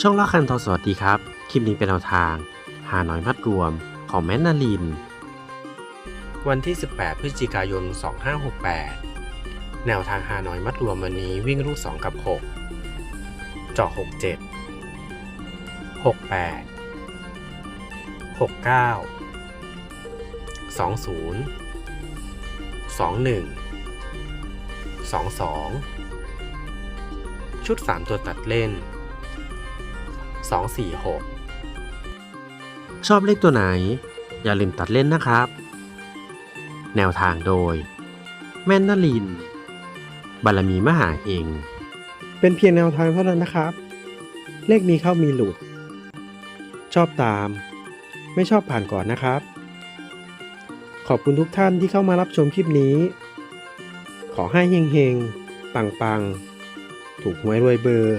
ช่องละคันทอสวัสดีครับ คลิปนี้เป็นแนวทาง หาหน้อยมัดรวมของแมนนาลิน วันที่ 18 พฤศจิกายน 2568 แนวทางหาหน้อยมัดรวมวันนี้วิ่งรูด2กับ 6 เจาะ67 68 69 20 21 22 ชุด 3 ตัวตัดเล่น 2 4 6 ชอบเลขตัวไหน อย่าลืมตัดเล่นนะครับ แนวทางโดย แม่นนลิน บารมีมหาเฮงเป็นเพียงแนวทางเท่านั้นนะครับ เลขมีเข้ามีหลุด ชอบตาม ไม่ชอบผ่านก่อนนะครับ ขอบคุณทุกท่านที่เข้ามารับชมคลิปนี้ ขอให้เฮงเฮงปังปังถูกหวยรวยเบอร์